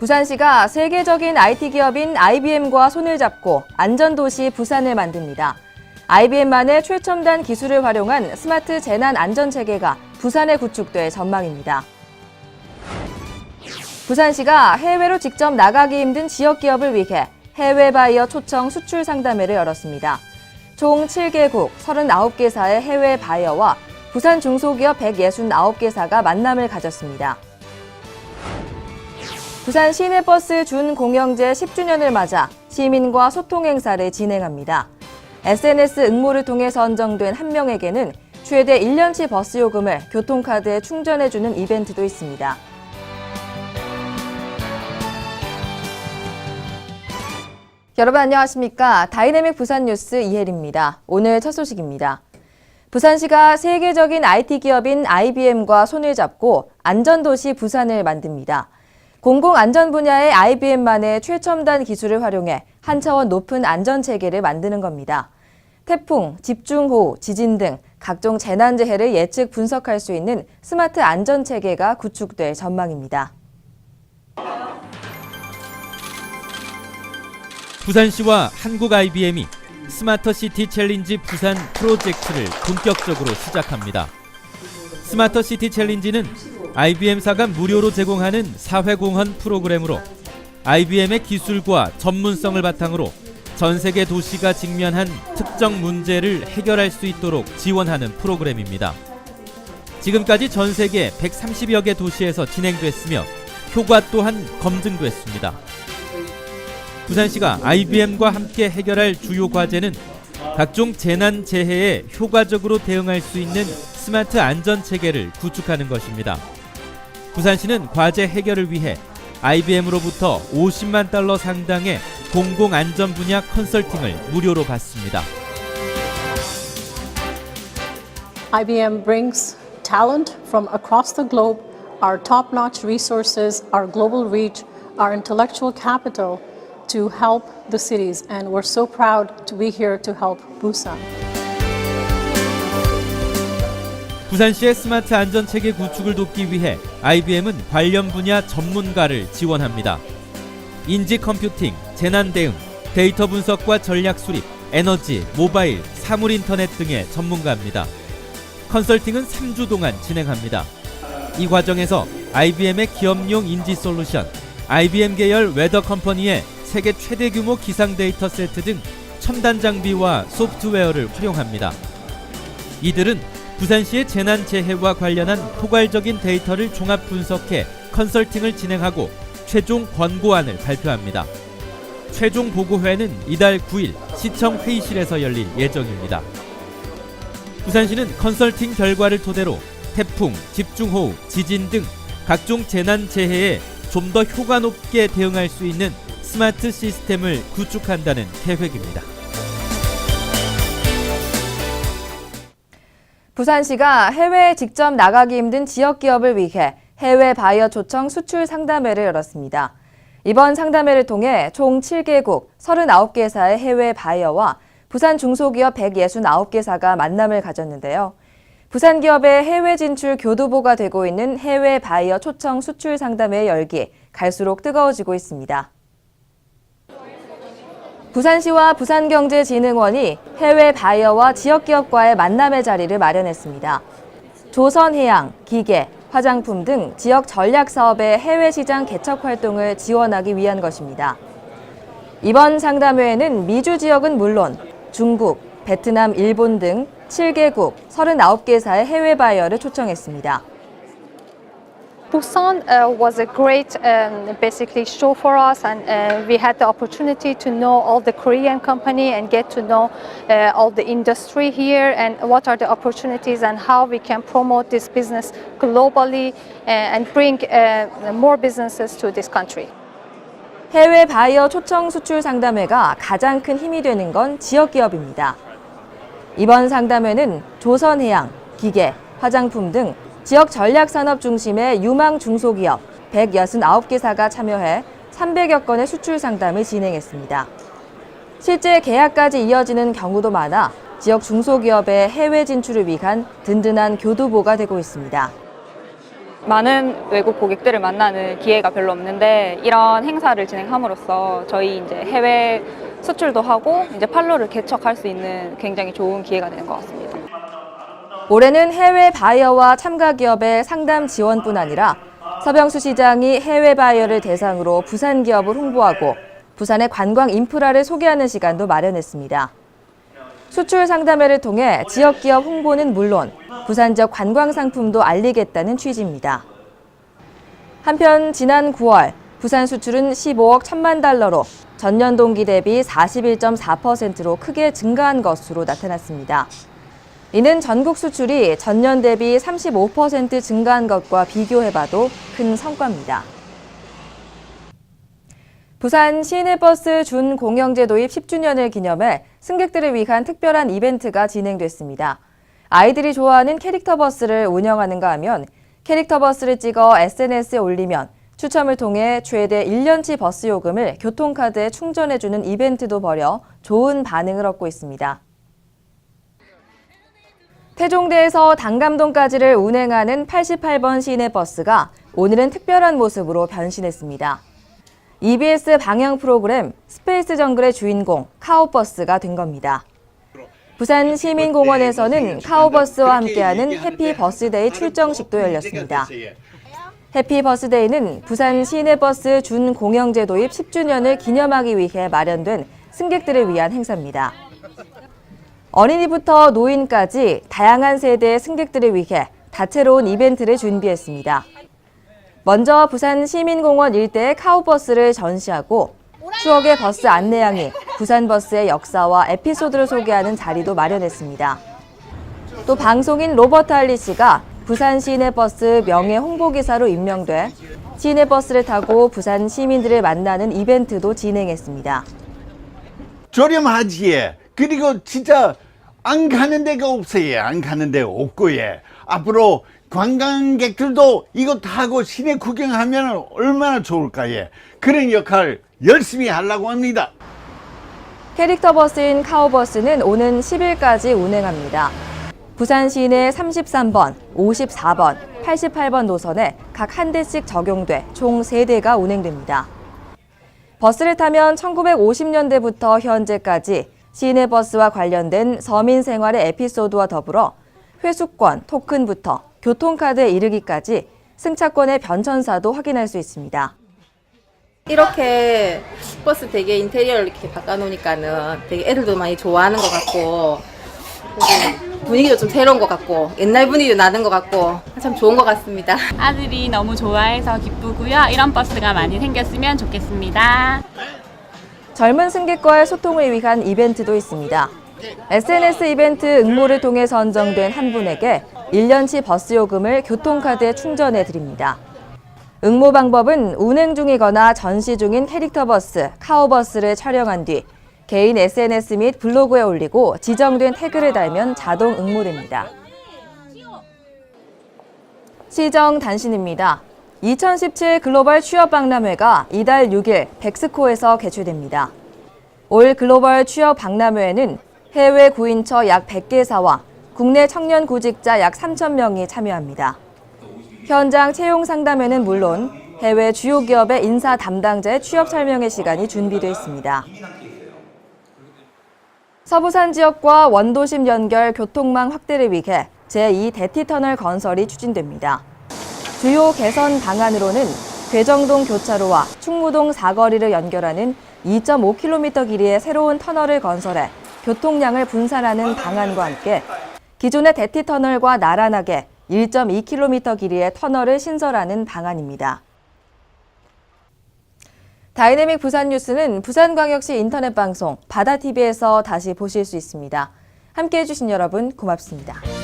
부산시가 세계적인 IT 기업인 IBM과 손을 잡고 안전도시 부산을 만듭니다. IBM만의 최첨단 기술을 활용한 스마트 재난 안전 체계가 부산에 구축될 전망입니다. 부산시가 해외로 직접 나가기 힘든 지역 기업을 위해 해외 바이어 초청 수출 상담회를 열었습니다. 총 7개국 39개사의 해외 바이어와 부산 중소기업 169개사가 만남을 가졌습니다. 부산 시내버스 준공영제 10주년을 맞아 시민과 소통 행사를 진행합니다. SNS 응모를 통해 선정된 한 명에게는 최대 1년치 버스 요금을 교통카드에 충전해주는 이벤트도 있습니다. 여러분 안녕하십니까? 다이내믹 부산 뉴스 이혜리입니다. 오늘 첫 소식입니다. 부산시가 세계적인 IT 기업인 IBM과 손을 잡고 안전도시 부산을 만듭니다. 공공안전 분야의 IBM만의 최첨단 기술을 활용해 한 차원 높은 안전 체계를 만드는 겁니다. 태풍, 집중호우, 지진 등 각종 재난재해를 예측 분석할 수 있는 스마트 안전 체계가 구축될 전망입니다. 부산시와 한국 IBM이 스마터 시티 챌린지 부산 프로젝트를 본격적으로 시작합니다. 스마터 시티 챌린지는 IBM사가 무료로 제공하는 사회공헌 프로그램으로 IBM의 기술과 전문성을 바탕으로 전 세계 도시가 직면한 특정 문제를 해결할 수 있도록 지원하는 프로그램입니다. 지금까지 전 세계 130여 개 도시에서 진행됐으며 효과 또한 검증됐습니다. 부산시가 IBM과 함께 해결할 주요 과제는 각종 재난 재해에 효과적으로 대응할 수 있는 스마트 안전 체계를 구축하는 것입니다. 부산시는 과제 해결을 위해 IBM으로부터 50만 달러 상당의 공공 안전 분야 컨설팅을 무료로 받습니다. IBM brings talent from across the globe, our top notch resources, our global reach, our intellectual capital to help the cities. And we're so proud to be here to help Busan. 부산시의 스마트 안전 체계 구축을 돕기 위해 IBM은 관련 분야 전문가를 지원합니다. 인지 컴퓨팅, 재난 대응, 데이터 분석과 전략 수립, 에너지, 모바일, 사물 인터넷 등의 전문가입니다. 컨설팅은 3주 동안 진행합니다. 이 과정에서 IBM의 기업용 인지 솔루션, IBM 계열 웨더 컴퍼니의 세계 최대 규모 기상 데이터 세트 등 첨단 장비와 소프트웨어를 활용합니다. 이들은 부산시의 재난 재해와 관련한 포괄적인 데이터를 종합 분석해 컨설팅을 진행하고 최종 권고안을 발표합니다. 최종 보고회는 이달 9일 시청 회의실에서 열릴 예정입니다. 부산시는 컨설팅 결과를 토대로 태풍, 집중호우, 지진 등 각종 재난 재해에 좀 더 효과 높게 대응할 수 있는 스마트 시스템을 구축한다는 계획입니다. 부산시가 해외에 직접 나가기 힘든 지역 기업을 위해 해외 바이어 초청 수출 상담회를 열었습니다. 이번 상담회를 통해 총 7개국 39개사의 해외 바이어와 부산 중소기업 169개사가 만남을 가졌는데요. 부산 기업의 해외 진출 교두보가 되고 있는 해외 바이어 초청 수출 상담회 열기 갈수록 뜨거워지고 있습니다. 부산시와 부산경제진흥원이 해외 바이어와 지역기업과의 만남의 자리를 마련했습니다. 조선해양, 기계, 화장품 등 지역 전략 사업의 해외 시장 개척 활동을 지원하기 위한 것입니다. 이번 상담회에는 미주 지역은 물론 중국, 베트남, 일본 등 7개국 39개사의 해외 바이어를 초청했습니다. Busan uh, was a great um, basically show for us and uh, we had the opportunity to know all the Korean company and get to know uh, all the industry here and what are the opportunities and how we can promote this business globally uh, and bring uh, more businesses to this country. 해외 바이어 초청 수출 상담회가 가장 큰 힘이 되는 건 지역 기업입니다. 이번 상담회는 조선해양, 기계, 화장품 등 지역 전략 산업 중심의 유망 중소기업 169개사가 참여해 300여 건의 수출 상담을 진행했습니다. 실제 계약까지 이어지는 경우도 많아 지역 중소기업의 해외 진출을 위한 든든한 교두보가 되고 있습니다. 많은 외국 고객들을 만나는 기회가 별로 없는데 이런 행사를 진행함으로써 저희 이제 해외 수출도 하고 이제 판로를 개척할 수 있는 굉장히 좋은 기회가 되는 것 같습니다. 올해는 해외 바이어와 참가 기업의 상담 지원뿐 아니라 서병수 시장이 해외 바이어를 대상으로 부산 기업을 홍보하고 부산의 관광 인프라를 소개하는 시간도 마련했습니다. 수출 상담회를 통해 지역 기업 홍보는 물론 부산 지역 관광 상품도 알리겠다는 취지입니다. 한편 지난 9월 부산 수출은 15억 1천만 달러로 전년 동기 대비 41.4%로 크게 증가한 것으로 나타났습니다. 이는 전국 수출이 전년 대비 35% 증가한 것과 비교해봐도 큰 성과입니다. 부산 시내버스 준공영제 도입 10주년을 기념해 승객들을 위한 특별한 이벤트가 진행됐습니다. 아이들이 좋아하는 캐릭터 버스를 운영하는가 하면 캐릭터 버스를 찍어 SNS에 올리면 추첨을 통해 최대 1년치 버스 요금을 교통카드에 충전해주는 이벤트도 벌여 좋은 반응을 얻고 있습니다. 태종대에서 당감동까지를 운행하는 88번 시내 버스가 오늘은 특별한 모습으로 변신했습니다. EBS 방영 프로그램 스페이스 정글의 주인공 카오버스가 된 겁니다. 부산 시민공원에서는 카오버스와 함께하는 해피 버스데이 출정식도 열렸습니다. 해피 버스데이는 부산 시내버스 준공영제 도입 10주년을 기념하기 위해 마련된 승객들을 위한 행사입니다. 어린이부터 노인까지 다양한 세대의 승객들을 위해 다채로운 이벤트를 준비했습니다. 먼저 부산 시민공원 일대의 카우버스를 전시하고 추억의 버스 안내양이 부산 버스의 역사와 에피소드를 소개하는 자리도 마련했습니다. 또 방송인 로버트 할리 씨가 부산 시내 버스 명예 홍보기사로 임명돼 시내 버스를 타고 부산 시민들을 만나는 이벤트도 진행했습니다. 저렴하지. 예. 그리고 진짜 안 가는 데가 없어요. 안 가는 데가 없고 예. 앞으로 관광객들도 이거 타고 시내 구경하면 얼마나 좋을까 예. 그런 역할 열심히 하려고 합니다. 캐릭터 버스인 카우버스는 오는 10일까지 운행합니다. 부산 시내 33번, 54번, 88번 노선에 각 한 대씩 적용돼 총 3대가 운행됩니다. 버스를 타면 1950년대부터 현재까지 시내버스와 관련된 서민 생활의 에피소드와 더불어 회수권, 토큰부터 교통카드에 이르기까지 승차권의 변천사도 확인할 수 있습니다. 이렇게 버스 되게 인테리어를 이렇게 바꿔놓으니까는 되게 애들도 많이 좋아하는 것 같고 분위기도 좀 새로운 것 같고 옛날 분위기도 나는 것 같고 참 좋은 것 같습니다. 아들이 너무 좋아해서 기쁘고요. 이런 버스가 많이 생겼으면 좋겠습니다. 젊은 승객과의 소통을 위한 이벤트도 있습니다. SNS 이벤트 응모를 통해 선정된 한 분에게 1년치 버스 요금을 교통카드에 충전해 드립니다. 응모 방법은 운행 중이거나 전시 중인 캐릭터 버스, 카오버스를 촬영한 뒤 개인 SNS 및 블로그에 올리고 지정된 태그를 달면 자동 응모됩니다. 시정 단신입니다. 2017 글로벌 취업 박람회가 이달 6일 백스코에서 개최됩니다. 올 글로벌 취업 박람회에는 해외 구인처 약 100개사와 국내 청년 구직자 약 3천 명이 참여합니다. 현장 채용 상담회는 물론 해외 주요 기업의 인사 담당자의 취업 설명회 시간이 준비되어 있습니다. 서부산 지역과 원도심 연결 교통망 확대를 위해 제2 대티터널 건설이 추진됩니다. 주요 개선 방안으로는 괴정동 교차로와 충무동 사거리를 연결하는 2.5km 길이의 새로운 터널을 건설해 교통량을 분산하는 방안과 함께 기존의 대티 터널과 나란하게 1.2km 길이의 터널을 신설하는 방안입니다. 다이내믹 부산 뉴스는 부산광역시 인터넷 방송 바다TV에서 다시 보실 수 있습니다. 함께 해주신 여러분 고맙습니다.